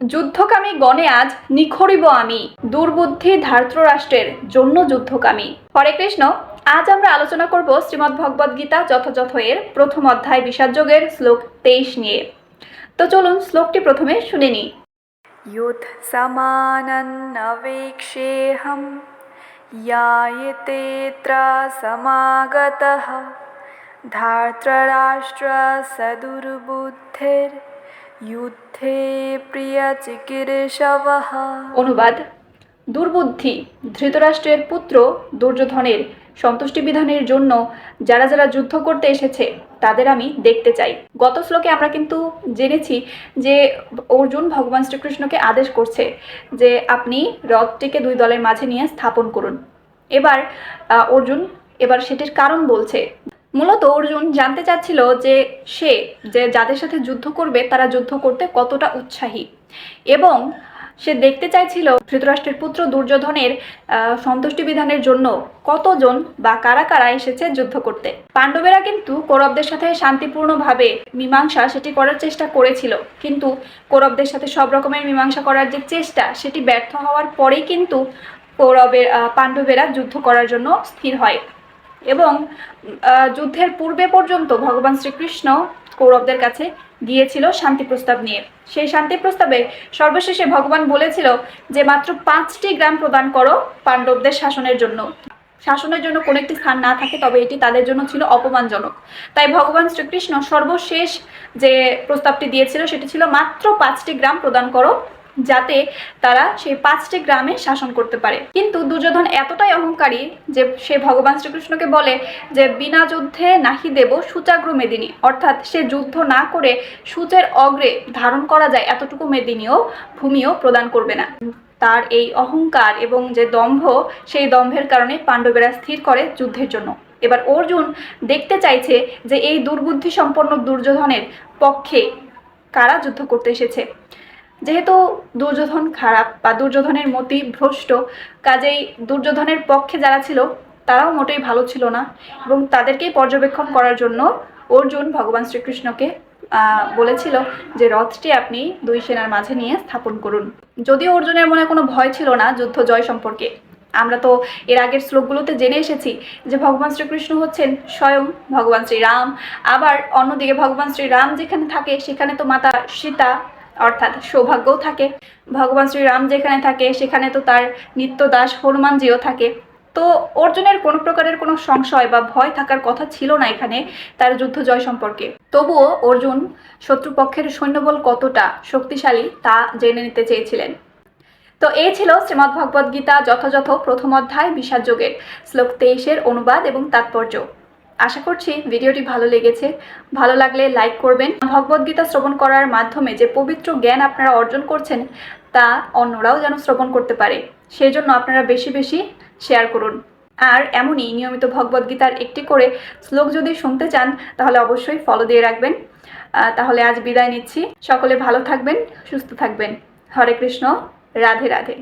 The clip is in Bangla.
যুদ্ধকামী গণে আজ নিখরিব আমি, দুর্বুদ্ধি ধার্তরাষ্ট্রের জন্য যুদ্ধকামী। হরে কৃষ্ণ, আজ আমরা আলোচনা করব শ্রীমদ্ ভগবদ গীতা যথাযথ এর প্রথম অধ্যায় বিষাদযোগের শ্লোক তেইশ নিয়ে। তো চলুন শ্লোকটি প্রথমে শুনে নি ইয়ুথ সমানন্নবেক্ষেহম ইয়ায়তে ত্রাসমাগতঃ। ধার্তরাষ্ট্র সদুর্বুদ্ধের যুদ্ধে প্রিয়া চিকিরেশবহ অনুবাদ, দুর্বুদ্ধি, ধৃতরাষ্ট্রের পুত্র, দুর্যোধনের সন্তুষ্টি বিধানের জন্য যারা যারা যুদ্ধ করতে এসেছে, তাদের আমি দেখতে চাই। গত শ্লোকে আমরা কিন্তু জেনেছি যে অর্জুন ভগবান শ্রীকৃষ্ণকে আদেশ করছে যে আপনি রথটিকে দুই দলের মাঝে নিয়ে স্থাপন করুন। এবার অর্জুন এবার সেটির কারণ বলছে। মূলত অর্জুন জানতে চাচ্ছিল যে সে যে যাদের সাথে যুদ্ধ করবে, তারা যুদ্ধ করতে কতটা উৎসাহী। এবং সে দেখতে চাইছিল ধৃতরাষ্ট্রের পুত্র দুর্যোধনের সন্তুষ্টি বিধানের জন্য কতজন বা কারা কারা এসেছে যুদ্ধ করতে। পাণ্ডবেরা কিন্তু কৌরবদের সাথে শান্তিপূর্ণভাবে মীমাংসা সেটি করার চেষ্টা করেছিল। কিন্তু কৌরবদের সাথে সব রকমের মীমাংসা করার যে চেষ্টা, সেটি ব্যর্থ হওয়ার পরেই কিন্তু কৌরবের পাণ্ডবেরা যুদ্ধ করার জন্য স্থির হয়। এবং যুদ্ধের পূর্বে পর্যন্ত ভগবান শ্রীকৃষ্ণ কৌরবদের কাছে গিয়েছিল শান্তি প্রস্তাব নিয়ে। সেই শান্তি প্রস্তাবে সর্বশেষে ভগবান বলেছিল যে, মাত্র পাঁচটি গ্রাম প্রদান করো পাণ্ডবদের শাসনের জন্য। শাসনের জন্য কোনো একটি স্থান না থাকে, তবে এটি তাদের জন্য ছিল অপমানজনক। তাই ভগবান শ্রীকৃষ্ণ সর্বশেষ যে প্রস্তাবটি দিয়েছিল, সেটি ছিল, মাত্র পাঁচটি গ্রাম প্রদান করো যাতে তারা সেই পাঁচটি গ্রামে শাসন করতে পারে। কিন্তু দুর্যোধন এতটাই অহংকারী যে সে ভগবান শ্রীকৃষ্ণকে বলে যে বিনা যুদ্ধে নাহি দেব সুচাগ্র মেদিনী। অর্থাৎ সে যুদ্ধ না করে সূচের অগ্রে ধারণ করা যায় এতটুকু মেদিনীও ভূমিও প্রদান করবে না। তার এই অহংকার এবং যে দম্ভ, সেই দম্ভের কারণে পাণ্ডবেরা স্থির করে যুদ্ধের জন্য। এবার অর্জুন দেখতে চাইছে যে এই দুর্বুদ্ধি সম্পন্ন দুর্যোধনের পক্ষে কারা যুদ্ধ করতে এসেছে। যেহেতু দুর্যোধন খারাপ বা দুর্যোধনের মতি ভ্রষ্ট, কাজেই দুর্যোধনের পক্ষে যারা ছিল, তারাও মোটেই ভালো ছিল না এবং তাদেরকেই পর্যবেক্ষণ করার জন্য অর্জুন ভগবান শ্রীকৃষ্ণকে বলেছিল যে রথটি আপনি দুই সেনার মাঝে নিয়ে স্থাপন করুন। যদিও অর্জুনের মনে কোনো ভয় ছিল না যুদ্ধ জয় সম্পর্কে। আমরা তো এর আগের শ্লোকগুলোতে জেনে এসেছি যে ভগবান শ্রীকৃষ্ণ হচ্ছেন স্বয়ং ভগবান শ্রীরাম। আবার অন্যদিকে ভগবান শ্রীরাম যেখানে থাকে, সেখানে তো মাতা সীতা অর্থাৎ সৌভাগ্যও থাকে। ভগবান শ্রীরাম যেখানে থাকে, সেখানে তো তার নিত্য দাস হনুমানজিও থাকে। তো অর্জুনের কোনো প্রকারের কোনো সংশয় বা ভয় থাকার কথা ছিল না এখানে তার যুদ্ধ জয় সম্পর্কে। তবুও অর্জুন শত্রুপক্ষের সৈন্যবল কতটা শক্তিশালী তা জেনে নিতে চেয়েছিলেন। তো এই ছিল শ্রীমদ্ ভগবদ গীতা যথাযথ প্রথম অধ্যায়, বিষাদ যোগের। শ্লোক তেইশের অনুবাদ এবং তাৎপর্য। আশা করছি ভিডিওটি ভালো লেগেছে। ভালো লাগলে লাইক করবেন। ভগবদ গীতা শ্রবণ করার মাধ্যমে যে পবিত্র জ্ঞান আপনারা অর্জন করছেন, তা অন্যরাও যেন শ্রবণ করতে পারে। সেই জন্য আপনারা বেশি বেশি শেয়ার করুন। আর এমনই নিয়মিত ভগবদ গীতার একটি করে শ্লোক যদি শুনতে চান, তাহলে অবশ্যই ফলো দিয়ে রাখবেন। তাহলে আজ বিদায় নিচ্ছি। সকলে ভালো থাকবেন, সুস্থ থাকবেন। হরে কৃষ্ণ, রাধে রাধে।